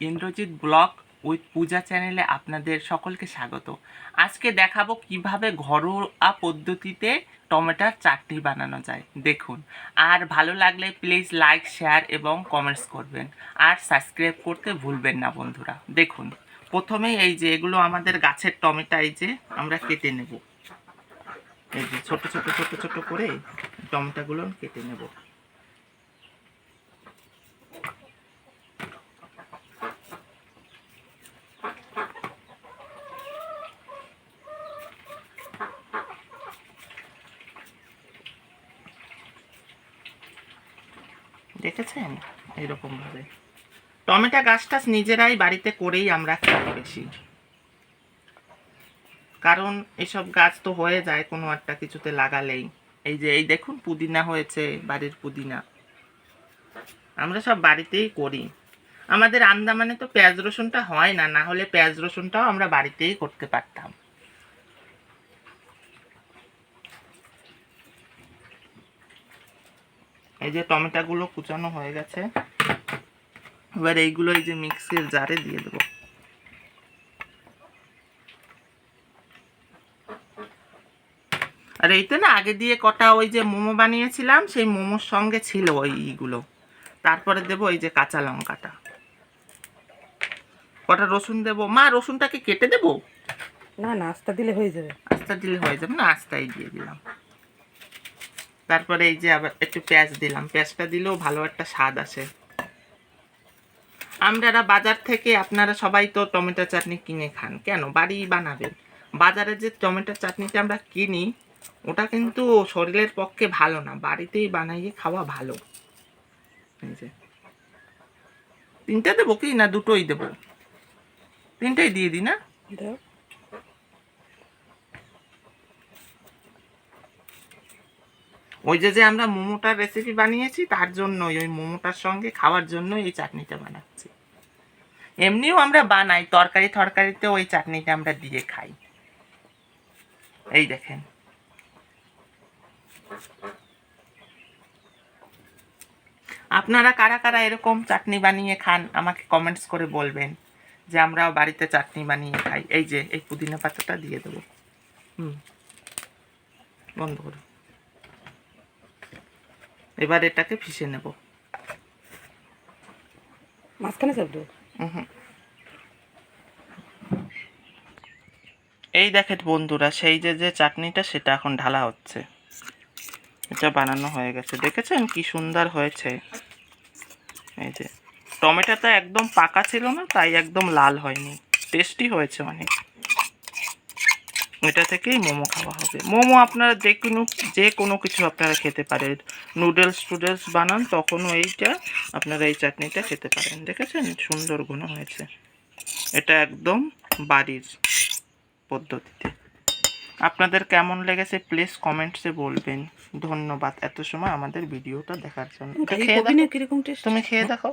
Indrajit blog with পূজা চ্যানেলে আপনাদের সকলকে স্বাগত। আজকে দেখাবো কীভাবে ঘরোয়া পদ্ধতিতে টমেটোর চাটনি বানানো যায়। দেখুন, আর ভালো লাগলে প্লিজ লাইক, শেয়ার এবং কমেন্টস করবেন। আর সাবস্ক্রাইব করতে ভুলবেন না বন্ধুরা। দেখুন প্রথমেই এই যে এগুলো আমাদের গাছের টমেটো, এই যে আমরা কেটে নেব। এই যে ছোট ছোট ছোট ছোট করে টমেটোগুলো কেটে নেব। দেখেছেন? এরকম ভাবে টমেটো গাছটা নিজেরাই বাড়িতে করেই আমরা খাই বেশি। কারণ এসব গাছ তো হয়ে যায়, কোনো একটা কিছুতে লাগালেই। এই যে, এই দেখুন, পুদিনা হয়েছে, বাড়ির পুদিনা। আমরা সব বাড়িতেই করি। আমাদের আন্দামানে তো পেঁয়াজ রসুনটা হয় না না হলে পেঁয়াজ রসুনটাও আমরা বাড়িতেই করতে পারতাম। এই যে টমেটোগুলো কুচানো হয়ে গেছে। এবার এইগুলো এই যে মিক্সির জারে দিয়ে দেবো। আর এইতে না আগে দিয়ে কটা ওই যে মোমো বানিয়েছিলাম সেই মোমোর সঙ্গে ছিল ওই ইগুলো। তারপরে দেবো ওই যে কাঁচা লঙ্কাটা। কটা রসুন দেবো। মা রসুনটাকে কেটে দেবো? না না আস্তা দিলে হয়ে যাবে। আস্তা দিলে হয়ে যাবে না আস্তাই দিয়ে দিলাম। তারপরে এই যে আবার একটু পেঁয়াজ দিলাম। পেঁয়াজটা দিলেও ভালো একটা স্বাদ আসে। আমরা বাজার থেকে, আপনারা সবাই তো টমেটো চাটনি কিনে খান। কেন? বাড়ি বানাবেন বাজারে যে টমেটো চাটনিটা আমরা কিনি, ওটা কিন্তু শরীরের পক্ষে ভালো না। বাড়িতেই বানাইয়ে খাওয়া ভালো। এই যে। তিনটে দেবো কি না? দুটোই দেবো। তিনটেই দিয়ে দিই না? ওই যে যে আমরা মোমোটার রেসিপি বানিয়েছি, তার জন্যই, ওই মোমোটার সঙ্গে খাওয়ার জন্য এই চাটনিটা বানাচ্ছি। এমনিও আমরা বানাই, তরকারি তরকারিতে ওই চাটনিটা আমরা দিয়ে খাই। এই দেখেন। আপনারা কারা কারা এরকম চাটনি বানিয়ে খান, আমাকে কমেন্টস করে বলবেন যে আমরাও বাড়িতে চাটনি বানিয়ে খাই। এই যে, এই পুদিনা পাতাটা দিয়ে দেবো। হুম। বন্ধ করো। এবার এটাকে ফিসে নেব। মাঝখানে চাপ দেবো এই দেখেন বন্ধুরা সেই যে যে চাটনিটা সেটা এখন ঢালা হচ্ছে। এটা বানানো হয়ে গেছে। দেখেছেন কি সুন্দর হয়েছে? এই যে টমেটোটা একদম পাকা ছিল না তাই একদম লাল হয়নি। টেস্টি হয়েছে অনেক। এটা থেকেই মোমো খাওয়া হবে। মোমো আপনারা যে কোনো যে কোনো কিছু আপনারা খেতে পারেন। নুডলস টুডলস বানান তখনও এইটা আপনারা এই চাটনিটা খেতে পারেন। দেখেছেন? সুন্দর গুণ হয়েছে। এটা একদম বাড়ির পদ্ধতিতে। আপনাদের কেমন লেগেছে প্লিজ কমেন্টসে বলবেন। ধন্যবাদ। এত সময় আমাদের ভিডিওটা দেখার জন্য। তুমি খেয়ে দেখো।